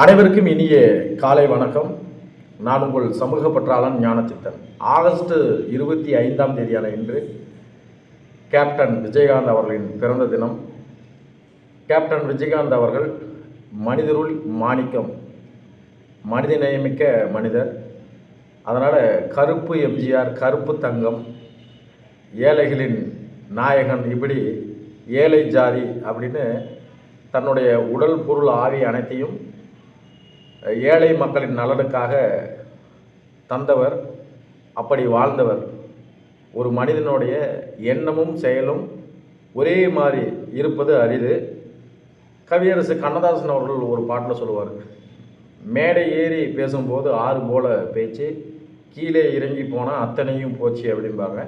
அனைவருக்கும் இனிய காலை வணக்கம். நான் உங்கள் சமூக பற்றாளன் ஞானச்சித்தன் ஆகஸ்ட் இருபத்தி ஐந்தாம் தேதியான இன்று கேப்டன் விஜயகாந்த் அவர்களின் பிறந்த தினம். கேப்டன் விஜயகாந்த் அவர்கள் மனிதருள் மாணிக்கம் மனித நியமிக்க மனிதர். அதனால் கருப்பு எம்ஜிஆர் கருப்பு தங்கம் ஏழைகளின் நாயகன் இப்படி ஏழை ஜாதி அப்படின்னு தன்னுடைய உடல் பொருள் ஆவி அனைத்தையும் ஏழை மக்களின் நலனுக்காக தந்தவர் அப்படி வாழ்ந்தவர் ஒரு மனிதனுடைய எண்ணமும் செயலும் ஒரே மாதிரி இருப்பது அரிது. கவியரசு கண்ணதாசன் அவர்கள் ஒரு பாட்டில் சொல்லுவார் மேடை ஏறி பேசும்போது ஆறு போல பேச்சு கீழே இறங்கி போனால் அத்தனையும் போச்சு அப்படிம்பாங்க.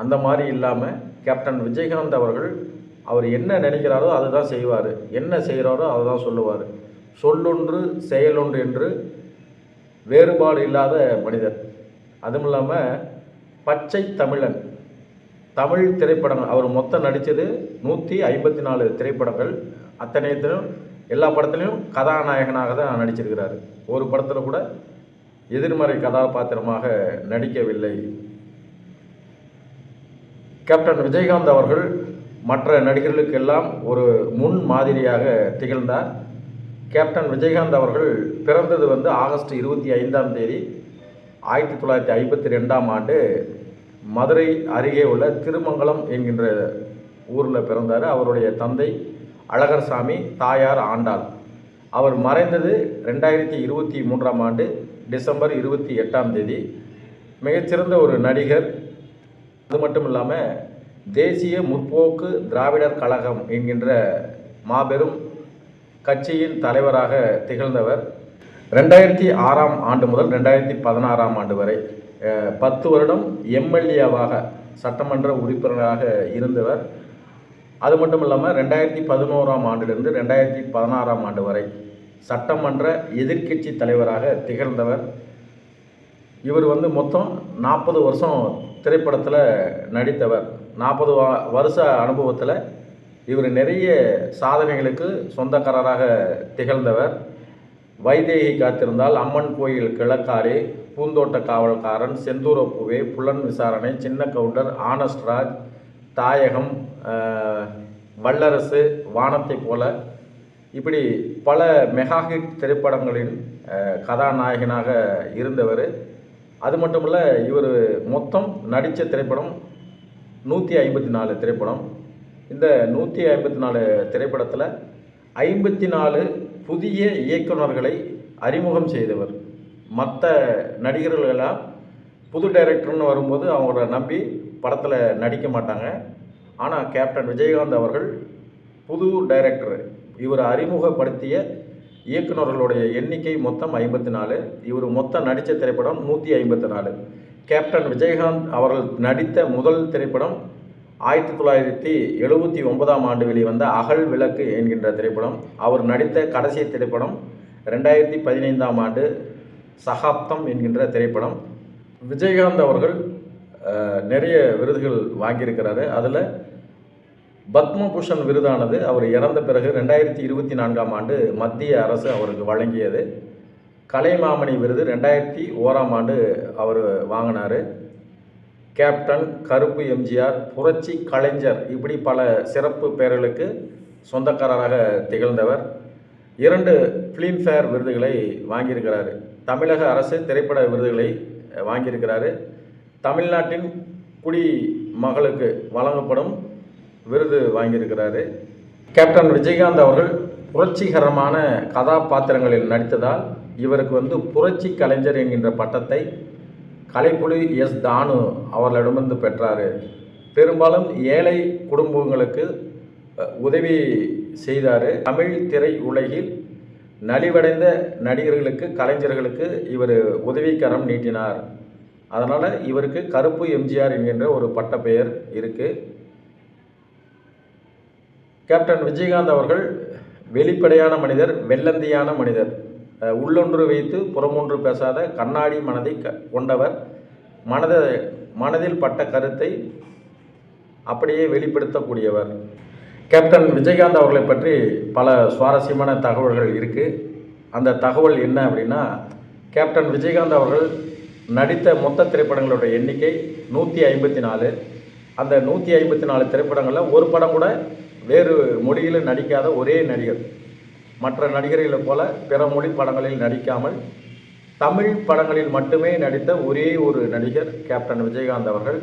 அந்த மாதிரி இல்லாமல் கேப்டன் விஜயகாந்த் அவர்கள் அவர் என்ன நினைக்கிறாரோ அதுதான் செய்வார் என்ன செய்கிறாரோ அதை தான் சொல்லுவார். சொல்லொன்று செயலொன்று என்று வேறுபாடு இல்லாத மனிதர். அதுவும் இல்லாமல் பச்சை தமிழன் தமிழ் திரைப்படங்கள். அவர் மொத்தம் நடித்தது நூற்றி ஐம்பத்தி நாலு திரைப்படங்கள். அத்தனையத்திலும் எல்லா படத்துலையும் கதாநாயகனாக தான் நடிச்சிருக்கிறார். ஒரு படத்தில் கூட எதிர்மறை கதாபாத்திரமாக நடிக்கவில்லை. கேப்டன் விஜயகாந்த் அவர்கள் மற்ற நடிகர்களுக்கெல்லாம் ஒரு முன் மாதிரியாக திகழ்ந்தார். கேப்டன் விஜயகாந்த் அவர்கள் பிறந்தது வந்து ஆகஸ்ட் இருபத்தி ஐந்தாம் தேதி ஆயிரத்தி தொள்ளாயிரத்தி ஐம்பத்தி ரெண்டாம் ஆண்டு மதுரை அருகே உள்ள திருமங்கலம் என்கின்ற ஊரில் பிறந்தார். அவருடைய தந்தை அழகர்சாமி தாயார் ஆண்டாள். அவர் மறைந்தது ரெண்டாயிரத்தி இருபத்தி மூன்றாம் ஆண்டு டிசம்பர் இருபத்தி எட்டாம் தேதி. மிகச்சிறந்த ஒரு நடிகர். அது மட்டும் இல்லாமல் தேசிய முற்போக்கு திராவிடர் கழகம் என்கின்ற மாபெரும் கட்சியின் தலைவராக திகழ்ந்தவர். ரெண்டாயிரத்தி ஆறாம் ஆண்டு முதல் ரெண்டாயிரத்தி பதினாறாம் ஆண்டு வரை பத்து வருடம் எம்எல்ஏவாக சட்டமன்ற உறுப்பினராக இருந்தவர். அது மட்டும் இல்லாமல் ரெண்டாயிரத்தி பதினோராம் ஆண்டிலிருந்து ரெண்டாயிரத்தி பதினாறாம் ஆண்டு வரை சட்டமன்ற எதிர்க்கட்சி தலைவராக திகழ்ந்தவர். இவர் வந்து மொத்தம் நாற்பது வருஷம் திரைப்படத்தில் நடித்தவர். நாற்பது வருஷ அனுபவத்தில் இவர் நிறைய சாதனைகளுக்கு சொந்தக்காரராக திகழ்ந்தவர். வைதேகி காத்திருந்தால் அம்மன் கோயில் கிழக்காரே பூந்தோட்ட காவல்காரன் செந்தூரப்பூவே புலன் விசாரணை சின்ன கவுண்டர் ஆனஸ்ட்ராஜ் தாயகம் வல்லரசு வானத்தைப் போல. இப்படி பல மெகா ஹிட் திரைப்படங்களின் கதாநாயகனாக இருந்தவர். அது மட்டும் இல்லை இவர் மொத்தம் நடித்த திரைப்படம் நூற்றி ஐம்பத்தி நாலு திரைப்படம். இந்த நூற்றி ஐம்பத்தி நாலு திரைப்படத்தில் ஐம்பத்தி நாலு புதிய இயக்குனர்களை அறிமுகம் செய்தவர். மற்ற நடிகர்களெல்லாம் புது டைரக்டர்னு வரும்போது அவங்கள நம்பி படத்தில் நடிக்க மாட்டாங்க. ஆனால் கேப்டன் விஜயகாந்த் அவர்கள் புது டைரக்டர் இவர் அறிமுகப்படுத்திய இயக்குனர்களுடைய எண்ணிக்கை மொத்தம் ஐம்பத்தி நாலு இவர் மொத்தம் நடித்த திரைப்படம் நூற்றி ஐம்பத்தி நாலு கேப்டன் விஜயகாந்த் அவர்கள் நடித்த முதல் திரைப்படம் ஆயிரத்தி தொள்ளாயிரத்தி எழுபத்தி ஒன்பதாம் ஆண்டு வெளிவந்த அகல் விளக்கு என்கின்ற திரைப்படம். அவர் நடித்த கடைசி திரைப்படம் ரெண்டாயிரத்தி பதினைந்தாம் ஆண்டு சகாப்தம் என்கின்ற திரைப்படம். விஜயகாந்த் அவர்கள் நிறைய விருதுகள் வாங்கியிருக்கிறாரு. அதில் பத்மபூஷன் விருதானது அவர் இறந்த பிறகு ரெண்டாயிரத்தி இருபத்தி நான்காம் ஆண்டு மத்திய அரசு அவருக்கு வழங்கியது. கலைமாமணி விருது ரெண்டாயிரத்தி ஓராம் ஆண்டு அவர் வாங்கினார். கேப்டன் கருப்பு எம்ஜிஆர் புரட்சி கலைஞர் இப்படி பல சிறப்பு பெயர்களுக்கு சொந்தக்காரராக திகழ்ந்தவர். இரண்டு ஃபிலிம்ஃபேர் விருதுகளை வாங்கியிருக்கிறாரு. தமிழக அரசு திரைப்பட விருதுகளை வாங்கியிருக்கிறார் வாங்கியிருக்கிறாரு. தமிழ்நாட்டின் குடி மகளுக்கு வழங்கப்படும் விருது வாங்கியிருக்கிறாரு. கேப்டன் விஜயகாந்த் அவர்கள் புரட்சிகரமான கதாபாத்திரங்களில் நடித்ததால் இவருக்கு வந்து புரட்சி கலைஞர் என்கின்ற பட்டத்தை கலைப்புலி எஸ் தானு அவர்களிடமிருந்து பெற்றார். பெரும்பாலும் ஏழை குடும்பங்களுக்கு உதவி செய்தார். தமிழ் திரை உலகில் நலிவடைந்த நடிகர்களுக்கு கலைஞர்களுக்கு இவர் உதவிக்கரம் நீட்டினார். அதனால் இவருக்கு கருப்பு எம்ஜிஆர் என்கின்ற ஒரு பட்ட பெயர் இருக்குது கேப்டன் விஜயகாந்த் அவர்கள் வெளிப்படையான மனிதர் வெள்ளந்தியான மனிதர். உள்ளொன்று வைத்து புறமொன்று பேசாத கண்ணாடி மனதை க கொண்டவர். மனத மனதில் பட்ட கருத்தை அப்படியே வெளிப்படுத்தக்கூடியவர். கேப்டன் விஜயகாந்த் அவர்களை பற்றி பல சுவாரஸ்யமான தகவல்கள் இருக்குது அந்த தகவல் என்ன அப்படின்னா கேப்டன் விஜயகாந்த் அவர்கள் நடித்த மொத்த திரைப்படங்களோட எண்ணிக்கை நூற்றி ஐம்பத்தி நாலு. அந்த நூற்றி ஐம்பத்தி நாலு திரைப்படங்களில் ஒரு படம் கூட வேறு மொழியில் நடிக்காத ஒரே நடிகர். மற்ற நடிகர்களைப் போல பிற மொழி படங்களில் நடிக்காமல் தமிழ் படங்களில் மட்டுமே நடித்த ஒரே ஒரு நடிகர் கேப்டன் விஜயகாந்த் அவர்கள்.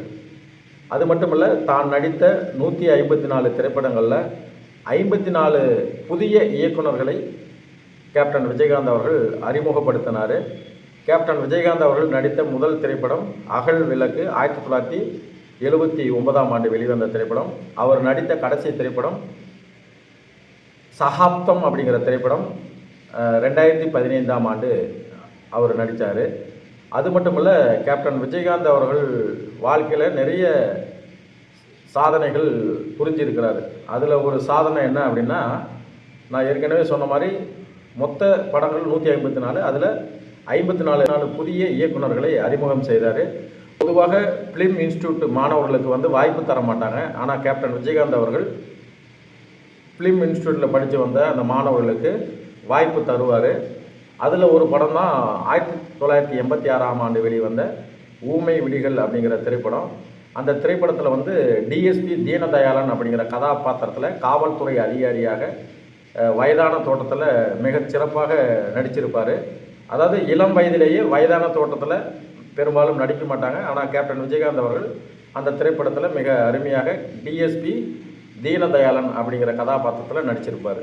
அது மட்டுமல்ல தான் நடித்த நூற்றி ஐம்பத்தி நாலு திரைப்படங்களில் ஐம்பத்தி நாலு புதிய இயக்குனர்களை கேப்டன் விஜயகாந்த் அவர்கள் அறிமுகப்படுத்தினார். கேப்டன் விஜயகாந்த் அவர்கள் நடித்த முதல் திரைப்படம் அகல் விளக்கு ஆயிரத்தி தொள்ளாயிரத்தி எழுபத்தி ஒன்பதாம் ஆண்டு வெளிவந்த திரைப்படம். அவர் நடித்த கடைசி திரைப்படம் சகாப்தம் அப்படிங்கிற திரைப்படம் ரெண்டாயிரத்தி பதினைந்தாம் ஆண்டு அவர் நடித்தார் அது மட்டும் இல்லை கேப்டன் விஜயகாந்த் அவர்கள் வாழ்க்கையில் நிறைய சாதனைகள் புரிஞ்சிருக்கிறாரு. அதில் ஒரு சாதனை என்ன அப்படின்னா நான் ஏற்கனவே சொன்ன மாதிரி மொத்த படங்கள் நூற்றி ஐம்பத்தி நாலு அதில் ஐம்பத்தி நாலு நாலு புதிய இயக்குனர்களை அறிமுகம் செய்தார். பொதுவாக ஃபிலிம் இன்ஸ்டியூட் மாணவர்களுக்கு வந்து வாய்ப்பு தர மாட்டாங்க. ஆனால் கேப்டன் விஜயகாந்த் அவர்கள் ஃபிலிம் இன்ஸ்டியூட்டில் படித்து வந்த அந்த மாணவர்களுக்கு வாய்ப்பு தருவார். அதில் ஒரு படம் தான் ஆயிரத்தி தொள்ளாயிரத்தி எண்பத்தி ஆறாம் ஆண்டு வெளிவந்த ஊமை விழிகள் அப்படிங்கிற திரைப்படம். அந்த திரைப்படத்தில் வந்து டிஎஸ்பி தீனதயாளன் அப்படிங்கிற கதாபாத்திரத்தில் காவல்துறை அதிகாரியாக வயதான தோட்டத்தில் மிகச் சிறப்பாக நடிச்சிருப்பார். அதாவது இளம் வயதிலேயே வயதான தோட்டத்தில் பெரும்பாலும் நடிக்க மாட்டாங்க. ஆனால் கேப்டன் விஜயகாந்த் அவர்கள் அந்த திரைப்படத்தில் மிக அருமையாக டிஎஸ்பி தீனதயாளன் அப்படிங்கிற கதாபாத்திரத்தில் நடிச்சிருப்பார்.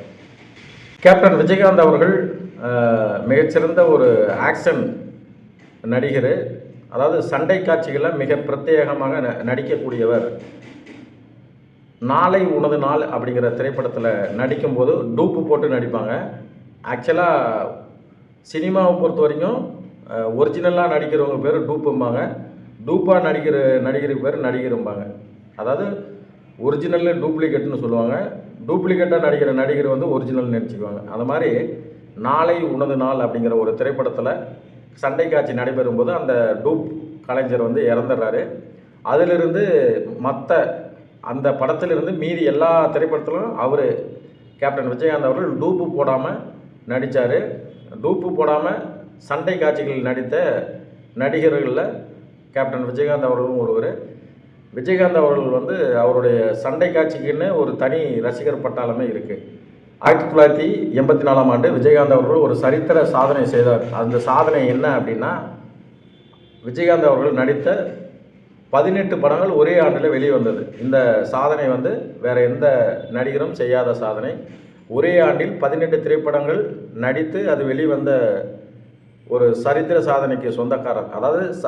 கேப்டன் விஜயகாந்த் அவர்கள் மிகச்சிறந்த ஒரு ஆக்ஷன் நடிகர். அதாவது சண்டை காட்சிகளில் மிக பிரத்யேகமாக ந நடிக்கக்கூடியவர். நாளை உனது நாள் அப்படிங்கிற திரைப்படத்தில் நடிக்கும்போது டூப்பு போட்டு நடிப்பாங்க. ஆக்சுவலாக சினிமாவை பொறுத்த வரைக்கும் ஒரிஜினலாக நடிக்கிறவங்க பேர் டூப்பும்பாங்க. டூப்பாக நடிக்கிற நடிகருக்கு பேர் நடிகரும்பாங்க. அதாவது ஒரிஜினலில் டூப்ளிகேட்னு சொல்லுவாங்க. டூப்ளிகேட்டாக நடிக்கிற நடிகர் வந்து ஒரிஜினல் நினச்சிக்குவாங்க அந்த மாதிரி நாளை உனது நாள் அப்படிங்கிற ஒரு திரைப்படத்தில் சண்டை காட்சி நடைபெறும்போது அந்த டூப் கலைஞர் வந்து இறந்துடுறாரு. அதிலிருந்து மற்ற அந்த படத்திலிருந்து மீதி எல்லா திரைப்படத்திலும் அவர் கேப்டன் விஜயகாந்த் அவர்கள் டூப்பு போடாமல் நடித்தார் டூப்பு போடாமல் சண்டை காட்சிகளில் நடித்த நடிகர்களில் கேப்டன் விஜயகாந்த் அவர்களும் ஒருவர். விஜயகாந்த் அவர்கள் வந்து அவருடைய சண்டை காட்சிக்குன்னு ஒரு தனி ரசிகர் பட்டாளமே இருக்குது ஆயிரத்தி தொள்ளாயிரத்தி எண்பத்தி நாலாம் ஆண்டு விஜயகாந்த் அவர்கள் ஒரு சரித்திர சாதனை செய்தார். அந்த சாதனை என்ன அப்படின்னா விஜயகாந்த் அவர்கள் நடித்த பதினெட்டு படங்கள் ஒரே ஆண்டில் வெளிவந்தது இந்த சாதனை வந்து வேறு எந்த நடிகரும் செய்யாத சாதனை. ஒரே ஆண்டில் பதினெட்டு திரைப்படங்கள் நடித்து அது வெளிவந்த ஒரு சரித்திர சாதனைக்கு சொந்தக்காரர். அதாவது ச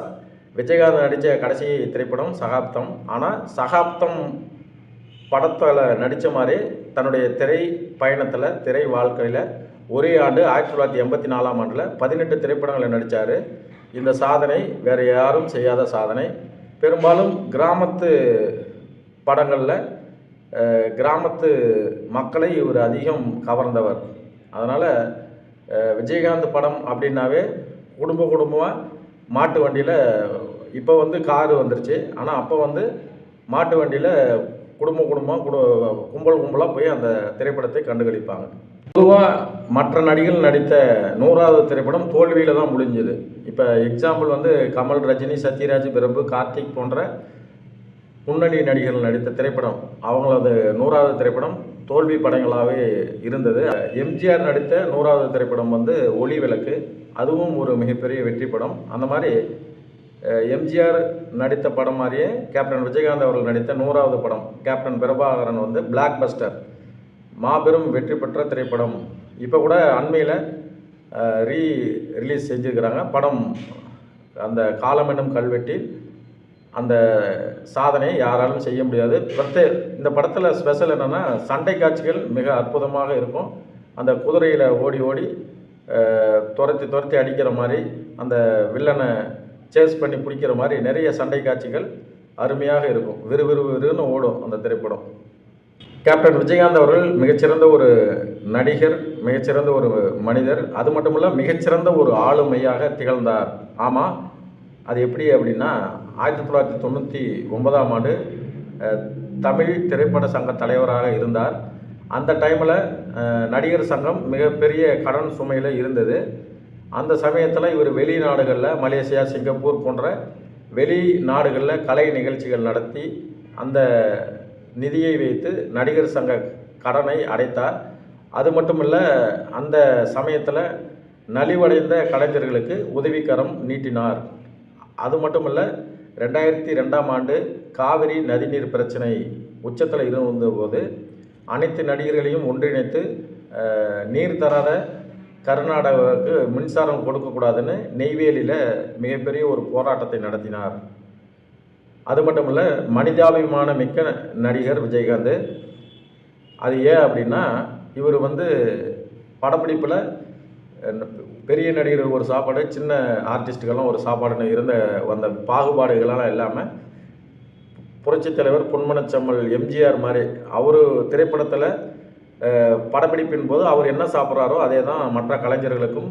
விஜயகாந்த் நடித்த கடைசி திரைப்படம் சகாப்தம். ஆனால் சகாப்தம் படத்தில் நடித்த மாதிரி தன்னுடைய திரை பயணத்தில் திரை வாழ்க்கையில் ஒரே ஆண்டு ஆயிரத்தி தொள்ளாயிரத்தி எண்பத்தி நாலாம் ஆண்டில் பதினெட்டு திரைப்படங்களில் நடித்தார் இந்த சாதனை வேறு யாரும் செய்யாத சாதனை. பெரும்பாலும் கிராமத்து படங்களில் கிராமத்து மக்களை இவர் அதிகம் கவர்ந்தவர். அதனால் விஜயகாந்த் படம் அப்படின்னாவே குடும்ப குடும்பமாக மாட்டு வண்டியில் இப்போ வந்து காரு வந்துருச்சு. ஆனால் அப்போ வந்து மாட்டு வண்டியில் குடும்ப குடும்பமாக குடு கும்பல் கும்பலாக போய் அந்த திரைப்படத்தை கண்டுகளிப்பாங்க. பொதுவாக மற்ற நடிகர்கள் நடித்த நூறாவது திரைப்படம் தோல்வியில் தான் முடிஞ்சது. இப்போ எக்ஸாம்பிள் வந்து கமல் ரஜினி சத்யராஜ் பிரபு கார்த்திக் போன்ற முன்னணி நடிகர்கள் நடித்த திரைப்படம். அவங்களது நூறாவது திரைப்படம் தோல்வி படங்களாகவே இருந்தது. எம்ஜிஆர் நடித்த நூறாவது திரைப்படம் வந்து ஒளி விளக்கு. அதுவும் ஒரு மிகப்பெரிய வெற்றி படம். அந்த மாதிரி எம்ஜிஆர் நடித்த படம் மாதிரியே கேப்டன் விஜயகாந்த் அவர்கள் நடித்த நூறாவது படம் கேப்டன் பிரபாகரன் வந்து பிளாக் பஸ்டர் மாபெரும் வெற்றி பெற்ற திரைப்படம். இப்போ கூட அண்மையில் ரீ ரிலீஸ் செஞ்சுருக்கிறாங்க. படம் அந்த காலம் என்னும் கல்வெட்டில் அந்த சாதனையை யாராலும் செய்ய முடியாது. பிரத்யே இந்த படத்தில் ஸ்பெஷல் என்னென்னா சண்டை காட்சிகள் மிக அற்புதமாக இருக்கும். அந்த குதிரையில் ஓடி ஓடி துரத்தி துரத்தி அடிக்கிற மாதிரி அந்த வில்லனை சேஸ் பண்ணி பிடிக்கிற மாதிரி நிறைய சண்டை காட்சிகள் அருமையாக இருக்கும். விறுவிறுவிறுன்னு ஓடும் அந்த திரைப்படம். கேப்டன் விஜயகாந்த் அவர்கள் மிகச்சிறந்த ஒரு நடிகர் மிகச்சிறந்த ஒரு மனிதர். அது மட்டும் இல்லை மிகச்சிறந்த ஒரு ஆளுமையாக திகழ்ந்தார். ஆமாம் அது எப்படி அப்படின்னா ஆயிரத்தி தொள்ளாயிரத்தி தொண்ணூற்றி ஒன்பதாம் ஆண்டு தமிழ் திரைப்பட சங்க தலைவராக இருந்தார். அந்த டைமில் நடிகர் சங்கம் மிகப்பெரிய கடன் சுமையில் இருந்தது. அந்த சமயத்தில் இவர் வெளிநாடுகளில் மலேசியா சிங்கப்பூர் போன்ற வெளிநாடுகளில் கலை நிகழ்ச்சிகள் நடத்தி அந்த நிதியை வைத்து நடிகர் சங்க கடனை அடைத்தார். அது மட்டும் இல்லை அந்த சமயத்தில் நலிவடைந்த கலைஞர்களுக்கு உதவிக்கரம் நீட்டினார். அது மட்டும் இல்லை ரெண்டாயிரத்தி ரெண்டாம் ஆண்டு காவிரி நதிநீர் பிரச்சனை உச்சத்தில் இருந்தபோது அனைத்து நடிகர்களையும் ஒன்றிணைத்து நீர் தராத கர்நாடகாவுக்கு மின்சாரம் கொடுக்கக்கூடாதுன்னு நெய்வேலியில் மிகப்பெரிய ஒரு போராட்டத்தை நடத்தினார். அது மட்டும் இல்லை மனிதாபிமான மிக்க நடிகர் விஜயகாந்த். அது ஏன் அப்படின்னா இவர் வந்து படப்பிடிப்பில் பெரிய நடிகர் ஒரு சாப்பாடு சின்ன ஆர்டிஸ்ட்டுக்கெல்லாம் ஒரு சாப்பாடுன்னு இருந்த அந்த பாகுபாடுகளெல்லாம் இல்லாமல் புரட்சித் தலைவர் பொன்மனச்சம்மல் எம்ஜிஆர் மாதிரி அவர் திரைப்படத்தில் படப்பிடிப்பின் போது அவர் என்ன சாப்பிட்றாரோ அதே தான் மற்ற கலைஞர்களுக்கும்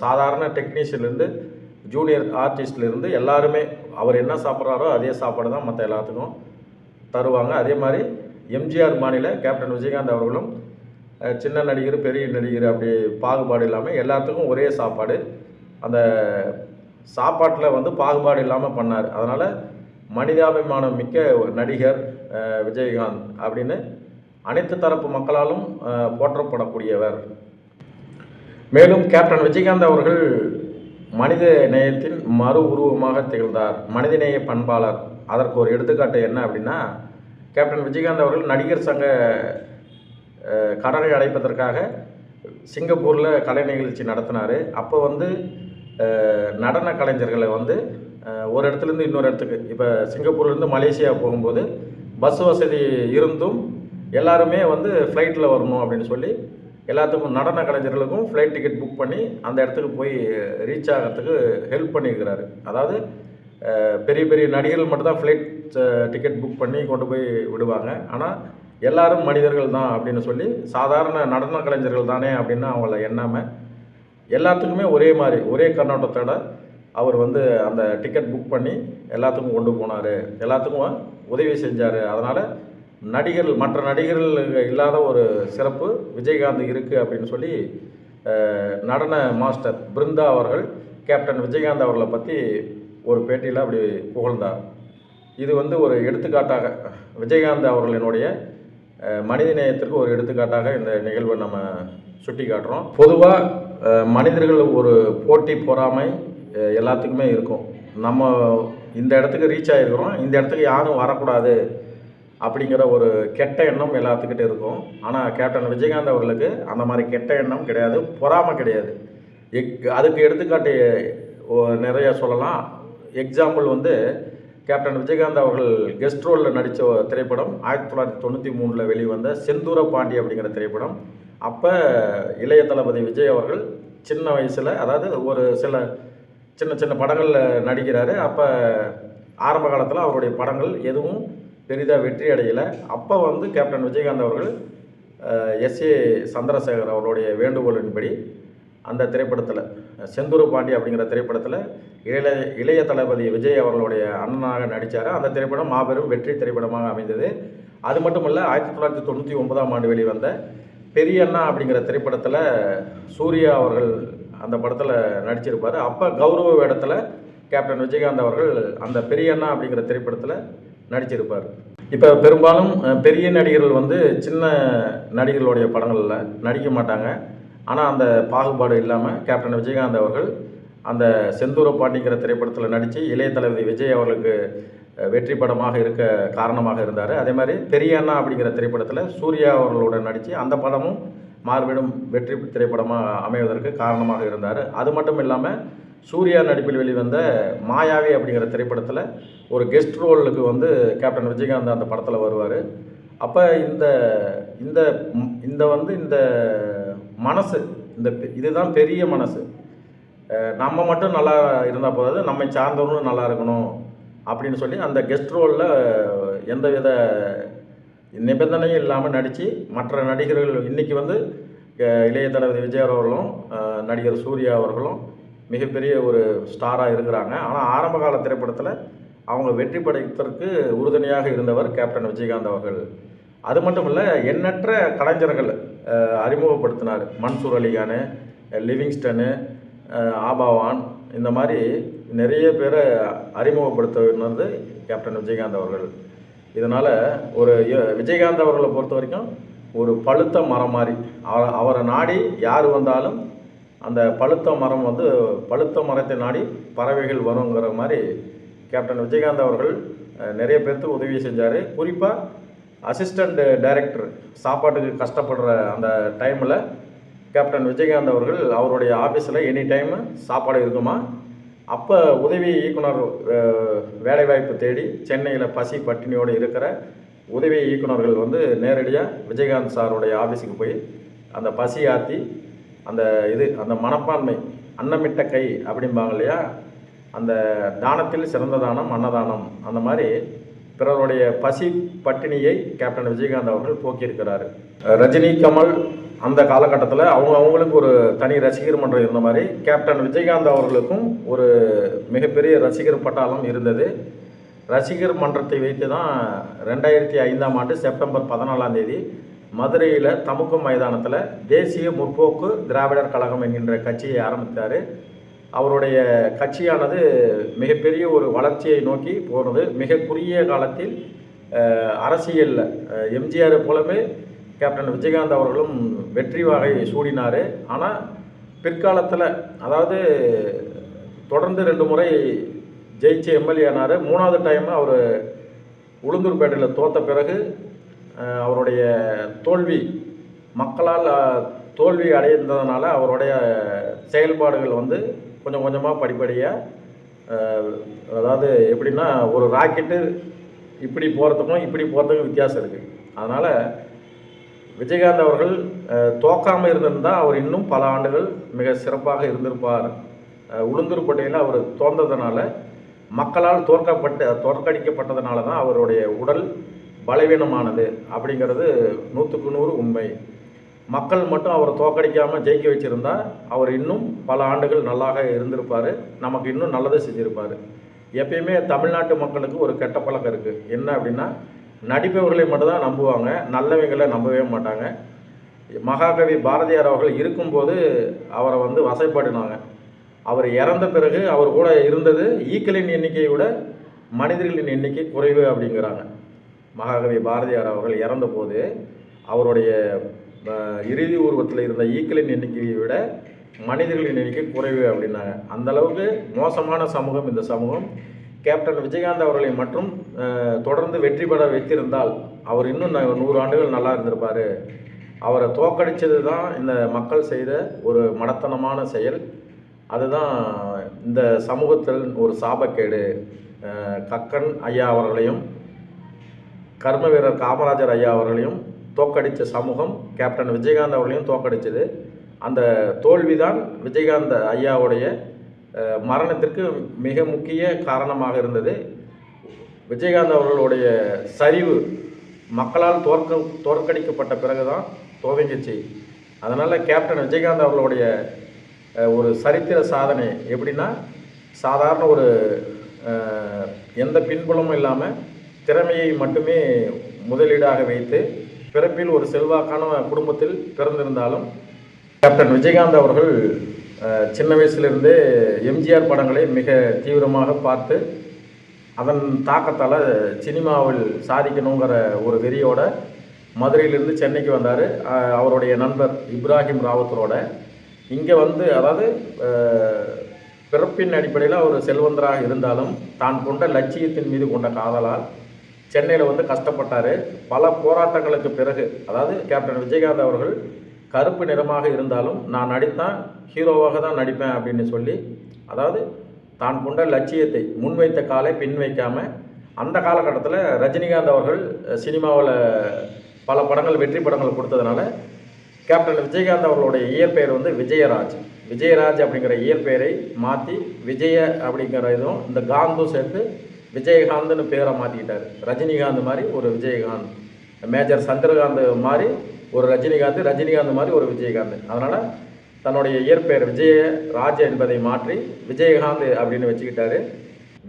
சாதாரண டெக்னீஷியன்லேருந்து ஜூனியர் ஆர்டிஸ்ட்லேருந்து எல்லாருமே அவர் என்ன சாப்பிட்றாரோ அதே சாப்பாடு தான் மற்ற எல்லாத்துக்கும் தருவாங்க. அதே மாதிரி எம்ஜிஆர் மாநில கேப்டன் விஜயகாந்த் அவர்களும் சின்ன நடிகர் பெரிய நடிகர் அப்படி பாகுபாடு இல்லாமல் எல்லாத்துக்கும் ஒரே சாப்பாடு. அந்த சாப்பாட்டில் வந்து பாகுபாடு இல்லாமல் பண்ணார். அதனால் மனிதாபிமானம் மிக்க ஒரு நடிகர் விஜயகாந்த் அப்படின்னு அனைத்து தரப்பு மக்களாலும் போற்றப்படக்கூடியவர். மேலும் கேப்டன் விஜயகாந்த் அவர்கள் மனித நேயத்தின் மறு உருவமாக திகழ்ந்தார். மனிதநேய பண்பாளர். அதற்கு ஒரு எடுத்துக்காட்டு என்ன அப்படின்னா கேப்டன் விஜயகாந்த் அவர்கள் நடிகர் சங்க கடனை அடைப்பதற்காக சிங்கப்பூரில் கலை நிகழ்ச்சி நடத்தினார். அப்போ வந்து நடன கலைஞர்களை வந்து ஒரு இடத்துலேருந்து இன்னொரு இடத்துக்கு இப்போ சிங்கப்பூர்லேருந்து மலேசியா போகும்போது பஸ் வசதி இருந்தும் எல்லாருமே வந்து ஃப்ளைட்டில் வரணும் அப்படின்னு சொல்லி எல்லாத்துக்கும் நடன கலைஞர்களுக்கும் ஃப்ளைட் டிக்கெட் புக் பண்ணி அந்த இடத்துக்கு போய் ரீச் ஆகிறதுக்கு ஹெல்ப் பண்ணியிருக்கிறாரு. அதாவது பெரிய பெரிய நடிகர்கள் மட்டும்தான் ஃப்ளைட் டிக்கெட் புக் பண்ணி கொண்டு போய் விடுவாங்க. ஆனால் எல்லாரும் மனிதர்கள் தான் அப்படின்னு சொல்லி சாதாரண நடன கலைஞர்கள் தானே அப்படின்னு அவங்கள எண்ணாமல் எல்லாத்துக்குமே ஒரே மாதிரி ஒரே கண்ணோட்டத்தோட அவர் வந்து அந்த டிக்கெட் புக் பண்ணி எல்லாத்துக்கும் கொண்டு போனார். எல்லாத்துக்கும் உதவி செஞ்சார். அதனால் நடிகர்கள் மற்ற நடிகர்கள் இல்லாத ஒரு சிறப்பு விஜயகாந்த் இருக்குது அப்படின்னு சொல்லி நடன மாஸ்டர் பிருந்தா அவர்கள் கேப்டன் விஜயகாந்த் அவர்களை பற்றி ஒரு பேட்டியில் அப்படி புகழ்ந்தார். இது வந்து ஒரு எடுத்துக்காட்டாக விஜயகாந்த் அவர்களினுடைய மனித நேயத்திற்கு ஒரு எடுத்துக்காட்டாக இந்த நிகழ்வை நம்ம சுட்டி காட்டுறோம் பொதுவாக மனிதர்கள் ஒரு போட்டி பொறாமை எல்லாத்துக்குமே இருக்கும். நம்ம இந்த இடத்துக்கு ரீச் ஆகிருக்கிறோம் இந்த இடத்துக்கு யாரும் வரக்கூடாது அப்படிங்கிற ஒரு கெட்ட எண்ணம் எல்லாத்துக்கிட்டே இருக்கும். ஆனால் கேப்டன் விஜயகாந்த் அவர்களுக்கு அந்த மாதிரி கெட்ட எண்ணம் கிடையாது பொறாமை கிடையாது. எக் அதுக்கு எடுத்துக்காட்டு ஒ- நிறைய சொல்லலாம். எக்ஸாம்பிள் வந்து கேப்டன் விஜயகாந்த் அவர்கள் கெஸ்ட் ரோலில் நடித்த திரைப்படம் ஆயிரத்தி தொள்ளாயிரத்தி தொண்ணூற்றி மூணில் வெளிவந்த செந்தூர பாண்டி அப்படிங்கிற திரைப்படம். அப்போ இளைய தளபதி விஜய் அவர்கள் சின்ன வயசில் அதாவது ஒரு சில சின்ன சின்ன படங்களில் நடிக்கிறாரு. அப்போ ஆரம்ப காலத்தில் அவருடைய படங்கள் எதுவும் பெரிதாக வெற்றி அடையலை. அப்போ வந்து கேப்டன் விஜயகாந்த் அவர்கள் எஸ். ஏ. சந்திரசேகர் அவருடைய வேண்டுகோளின்படி அந்த திரைப்படத்தில் செந்தூர பாண்டி அப்படிங்கிற திரைப்படத்தில் இளைய இளைய தளபதி விஜய் அவர்களுடைய அண்ணனாக நடித்தார் அந்த திரைப்படம் மாபெரும் வெற்றி திரைப்படமாக அமைந்தது. அது மட்டும் இல்லை ஆயிரத்தி தொள்ளாயிரத்தி தொண்ணூற்றி ஒன்பதாம் ஆண்டு வெளிவந்த பெரிய அண்ணா அப்படிங்கிற திரைப்படத்தில் சூர்யா அவர்கள் அந்த படத்தில் நடிச்சிருப்பார். அப்போ கௌரவ வேடத்தில் கேப்டன் விஜயகாந்த் அவர்கள் அந்த பெரிய அண்ணா அப்படிங்கிற திரைப்படத்தில் நடிச்சிருப்பார். இப்போ பெரும்பாலும் பெரிய நடிகர்கள் வந்து சின்ன நடிகர்களுடைய படங்களில் நடிக்க மாட்டாங்க. ஆனால் அந்த பாகுபாடு இல்லாமல் கேப்டன் விஜயகாந்த் அவர்கள் அந்த செந்தூர பாண்டிங்கிற திரைப்படத்தில் நடித்து இளைய தளபதி விஜய் அவர்களுக்கு வெற்றி படமாக இருக்க காரணமாக இருந்தார். அதே மாதிரி பெரிய அண்ணா அப்படிங்கிற திரைப்படத்தில் சூர்யா அவர்களோட நடித்து அந்த படமும் மார்பெரும் வெற்றி திரைப்படமாக அமைவதற்கு காரணமாக இருந்தார். அது மட்டும் இல்லாமல் சூர்யா நடிப்பில் வெளிவந்த மாயாவி அப்படிங்கிற திரைப்படத்தில் ஒரு கெஸ்ட் ரோலுக்கு வந்து கேப்டன் விஜயகாந்த் அந்த படத்தில் வருவார். அப்போ இந்த இந்த இந்த வந்து இந்த மனசு இந்த இதுதான் பெரிய மனசு. நம்ம மட்டும் நல்லா இருந்தால் போதாது நம்மை சார்ந்தவர்களும் நல்லா இருக்கணும் அப்படின்னு சொல்லி அந்த கெஸ்ட் ரோலில் எந்தவித நிபந்தனையும் இல்லாமல் நடித்து மற்ற நடிகர்கள் இன்றைக்கி வந்து இளைய தளபதி விஜய் அவர்களும் நடிகர் சூர்யா அவர்களும் மிகப்பெரிய ஒரு ஸ்டாராக இருக்கிறாங்க. ஆனால் ஆரம்ப கால திரைப்படத்தில் அவங்க வெற்றி படைத்ததற்கு உறுதுணையாக இருந்தவர் கேப்டன் விஜயகாந்த் அவர்கள். அது மட்டும் இல்லை எண்ணற்ற கலைஞர்கள் அறிமுகப்படுத்தினார். மன்சூர் அலிகானு லிவிங்ஸ்டனு ஆபாவான் இந்த மாதிரி நிறைய பேரை அறிமுகப்படுத்தினது கேப்டன் விஜயகாந்த் அவர்கள். இதனால் ஒரு விஜயகாந்த் அவர்களை பொறுத்த வரைக்கும் ஒரு பழுத்த மரம் மாதிரி. அவ- அவரை நாடி யார் வந்தாலும் அந்த பழுத்த மரம் வந்து பழுத்த மரத்தை நாடி பறவைகள் வருங்கிற மாதிரி கேப்டன் விஜயகாந்த் அவர்கள் நிறைய பேர்த்துக்கு உதவி செஞ்சார். குறிப்பாக அசிஸ்டண்ட் டைரக்டர் சாப்பாட்டுக்கு கஷ்டப்படுற அந்த டைமில் கேப்டன் விஜயகாந்த் அவர்கள் அவருடைய ஆஃபீஸில் எனி டைம் சாப்பாடு இருக்குமா? அப்போ உதவி இயக்குனர் வேலைவாய்ப்பு தேடி சென்னையில் பசி பட்டினியோடு இருக்கிற உதவி இயக்குனர்கள் வந்து நேரடியாக விஜயகாந்த் சாருடைய ஆஃபீஸுக்கு போய் அந்த பசி ஆற்றி அந்த இது அந்த மனப்பான்மை அன்னமிட்ட கை அப்படிம்பாங்க இல்லையா? அந்த தானத்தில் சிறந்த தானம் அன்னதானம் அந்த மாதிரி பிறருடைய பசி பட்டினியை கேப்டன் விஜயகாந்த் அவர்கள் போக்கியிருக்கிறார். ரஜினி கமல் அந்த காலகட்டத்தில் அவங்க அவங்களுக்கு ஒரு தனி ரசிகர் மன்றம் இருந்த மாதிரி கேப்டன் விஜயகாந்த் அவர்களுக்கும் ஒரு மிகப்பெரிய ரசிகர் பட்டாளம் இருந்தது. ரசிகர் மன்றத்தை வைத்து தான் ரெண்டாயிரத்தி ஐந்தாம் ஆண்டு செப்டம்பர் பதினாலாம் தேதி மதுரையில் தமுக்கம் மைதானத்தில் தேசிய முற்போக்கு திராவிடர் கழகம் என்கின்ற கட்சியை ஆரம்பித்தார். அவருடைய கட்சியானது மிகப்பெரிய ஒரு வளர்ச்சியை நோக்கி போனது. மிக குறுகிய காலத்தில் அரசியலில் எம்ஜிஆரை எம்ஜிஆர் போலவே கேப்டன் விஜயகாந்த் அவர்களும் வெற்றி வாகை சூடினார். ஆனால் பிற்காலத்தில் அதாவது தொடர்ந்து ரெண்டு முறை ஜெயிச்ச எம்எல்ஏ ஆனார். மூணாவது டைம் அவர் உளுந்தூர்பேட்டையில் தோத்த பிறகு அவருடைய தோல்வி மக்களால் தோல்வி அடைந்ததுனால அவருடைய செயல்பாடுகள் வந்து கொஞ்சம் கொஞ்சமாக படிப்படியாக அதாவது எப்படின்னா ஒரு ராக்கெட்டு இப்படி போகிறதுக்கும் இப்படி போகிறதுக்கும் வித்தியாசம் இருக்குது அதனால் விஜயகாந்த் அவர்கள் தோக்காமல் இருந்திருந்தால் அவர் இன்னும் பல ஆண்டுகள் மிக சிறப்பாக இருந்திருப்பார். அஹ், உளுந்தூர்பேட்டையில் அவர் தோன்றதுனால மக்களால் தோற்கப்பட்டு தோற்கடிக்கப்பட்டதுனால தான் அவருடைய உடல் பலவீனமானது அப்படிங்கிறது நூற்றுக்கு நூறு உண்மை. மக்கள் மட்டும் அவரை தோற்கடிக்காமல் ஜெயிக்க வச்சுருந்தா அவர் இன்னும் பல ஆண்டுகள் நல்லாக இருந்திருப்பார். நமக்கு இன்னும் நல்லதை செஞ்சுருப்பார். எப்பயுமே தமிழ்நாட்டு மக்களுக்கு ஒரு கெட்ட பழக்கம் இருக்குது என்ன அப்படின்னா நடிப்பவர்களை மட்டும்தான் நம்புவாங்க நல்லவங்களை நம்பவே மாட்டாங்க. மகாகவி பாரதியார் அவர்கள் இருக்கும்போது அவரை வந்து வசைப்பாடினாங்க. அவர் இறந்த பிறகு அவர் கூட இருந்தது ஈக்களின் எண்ணிக்கையை விட மனிதர்களின் எண்ணிக்கை குறைவு அப்படிங்கிறாங்க. மகாகவி பாரதியார் அவர்கள் இறந்தபோது அவருடைய இறுதி உருவத்தில் இருந்த ஈக்களின் எண்ணிக்கையை விட மனிதர்களின் எண்ணிக்கை குறைவு அப்படின்னாங்க. அந்தளவுக்கு மோசமான சமூகம் இந்த சமூகம். கேப்டன் விஜயகாந்த் அவர்களை மட்டும் தொடர்ந்து வெற்றி பெற வைத்திருந்தால் அவர் இன்னும் நூறு ஆண்டுகள் நல்லா இருந்திருப்பார். அவரை தோக்கடிச்சது தான் இந்த மக்கள் செய்த ஒரு மடத்தனமான செயல். அதுதான் இந்த சமூகத்தில் ஒரு சாபக்கேடு. கக்கன் ஐயா அவர்களையும் கர்ம வீரர் காமராஜர் ஐயா அவர்களையும் தோக்கடித்த சமூகம் கேப்டன் விஜயகாந்த் அவர்களையும் தோக்கடித்தது அந்த தோல்விதான் விஜயகாந்த் ஐயாவுடைய மரணத்திற்கு மிக முக்கிய காரணமாக இருந்தது. விஜயகாந்த் அவர்களுடைய சரிவு மக்களால் தோற்க தோற்கடிக்கப்பட்ட பிறகுதான் துவங்கிச்சு. அதனால் கேப்டன் விஜயகாந்த் அவர்களுடைய ஒரு சரித்திர சாதனை எப்படின்னா சாதாரண ஒரு எந்த பின்புலமும் இல்லாமல் திறமையை மட்டுமே முதலீடாக வைத்து பிறப்பில் ஒரு செல்வாக்கான குடும்பத்தில் பிறந்திருந்தாலும் கேப்டன் விஜயகாந்த் அவர்கள் சின்ன வயசுலேருந்தே எம்ஜிஆர் படங்களை மிக தீவிரமாக பார்த்து அதன் தாக்கத்தால் சினிமாவில் சாதிக்கணுங்கிற ஒரு வெறியோட மதுரையிலிருந்து சென்னைக்கு வந்தார். அவருடைய நண்பர் இப்ராஹிம் ராவத்தரோட. இங்கே வந்து அதாவது பிறப்பின் அடிப்படையில் அவர் செல்வந்தராக இருந்தாலும் தான் கொண்ட லட்சியத்தின் மீது கொண்ட காதலால் சென்னையில் வந்து கஷ்டப்பட்டார். பல போராட்டங்களுக்கு பிறகு அதாவது கேப்டன் விஜயகாந்த் அவர்கள் கருப்பு நிறமாக இருந்தாலும் நான் நடித்தான் ஹீரோவாக தான் நடிப்பேன் அப்படின்னு சொல்லி அதாவது தான் கொண்ட லட்சியத்தை முன்வைத்த காலை பின் வைக்காமல் அந்த காலகட்டத்தில் ரஜினிகாந்த் அவர்கள் சினிமாவில் பல படங்கள் வெற்றி படங்கள் கொடுத்ததுனால கேப்டன் விஜயகாந்த் அவர்களுடைய இயற்பெயர் வந்து விஜயராஜ். விஜயராஜ் அப்படிங்கிற இயற்பெயரை மாற்றி விஜய அப்படிங்கிற இதுவும் இந்த காந்தும் சேர்த்து விஜயகாந்த்னு பேரை மாற்றிக்கிட்டார் ரஜினிகாந்த் மாதிரி ஒரு விஜயகாந்த். மேஜர் சந்திரகாந்த் மாதிரி ஒரு ரஜினிகாந்த் ரஜினிகாந்த் மாதிரி ஒரு விஜயகாந்த். அதனால் தன்னுடைய இயற்பெயர் விஜய ராஜா என்பதை மாற்றி விஜயகாந்த் அப்படின்னு வச்சுக்கிட்டாரு.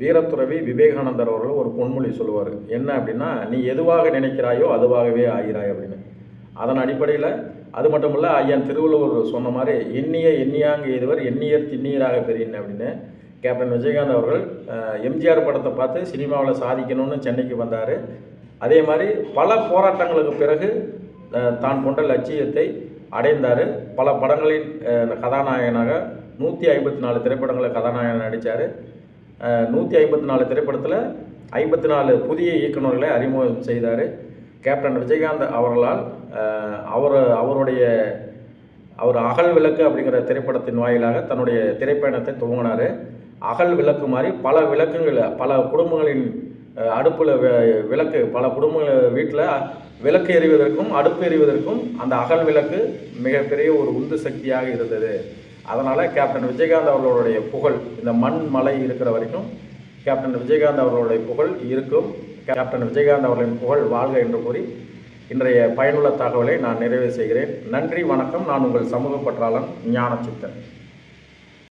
வீரத்துறவி விவேகானந்தர் அவர்கள் ஒரு பொன்மொழி சொல்லுவார். என்ன அப்படின்னா நீ எதுவாக நினைக்கிறாயோ அதுவாகவே ஆகிறாய் அப்படின்னு. அதன் அடிப்படையில் அது மட்டும் இல்லை ஐயன் திருவள்ளுவர் சொன்ன மாதிரி எண்ணிய எண்ணியாங்க இதுவர் எண்ணியர் திண்ணியராக பெரியன் அப்படின்னு. கேப்டன் விஜயகாந்த் அவர்கள் எம்ஜிஆர் படத்தை பார்த்து சினிமாவில் சாதிக்கணும்னு சென்னைக்கு வந்தார். அதே மாதிரி பல போராட்டங்களுக்கு பிறகு தான் கொண்ட லட்சியத்தை அடைந்தார். பல படங்களின் கதாநாயகனாக நூற்றி ஐம்பத்தி நாலு திரைப்படங்களில் கதாநாயகன் நடித்தார் நூற்றி ஐம்பத்தி நாலு திரைப்படத்தில் ஐம்பத்தி நாலு புதிய இயக்குநர்களை அறிமுகம் செய்தார். கேப்டன் விஜயகாந்த் அவர்களால் அவர் அவருடைய அவர் அகல் விளக்கு அப்படிங்கிற திரைப்படத்தின் வாயிலாக தன்னுடைய திரைப்பயணத்தை துவங்கினார். அகல் விளக்கு மாதிரி பல விளக்குங்களை பல குடும்பங்களின் அடுப்பில் விளக்கு பல குடும்பங்கள் வீட்டில் விளக்கு எறிவதற்கும் அடுப்பு எறிவதற்கும் அந்த அகல் விளக்கு மிகப்பெரிய ஒரு உந்து சக்தியாக இருந்தது. அதனால் கேப்டன் விஜயகாந்த் அவர்களுடைய புகழ் இந்த மண் மலை இருக்கிற வரைக்கும் கேப்டன் விஜயகாந்த் அவர்களுடைய புகழ் இருக்கும். கேப்டன் விஜயகாந்த் அவர்களின் புகழ் வாழ்க என்று கூறி இன்றைய பயனுள்ள தகவலை நான் நிறைவு செய்கிறேன். நன்றி வணக்கம். நான் உங்கள் சமூக பற்றாளன் ஞானச்சித்தன்